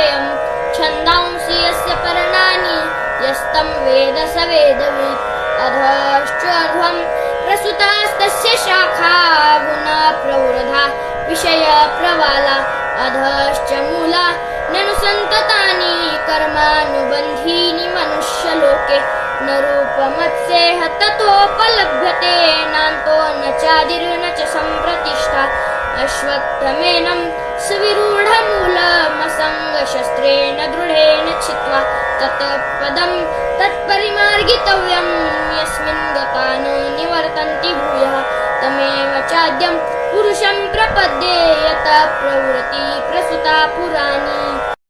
यं छन्दांसि यस्य पर्णानि यस्तं वेद स सवेदमि अधश्च प्रसुतास्तस्य शाखा गुणा प्रवृधा विषया प्रवाला। अधश्च मूला ननु सन्ततानि कर्मानुबन्धीनि मनुष्यलोके। न रूपमत्सेह ततोपलभ्यते नान्तो न चादिर्न च सम्प्रतिष्ठा। अश्वत्थमेनं सुविरूढ छित्त्वा तत्पदं तत्परिमार्गितव्यं। यस्मिन् गता न निवर्तन्ति भूयः। तमेव चाद्यं पुरुषं प्रपद्ये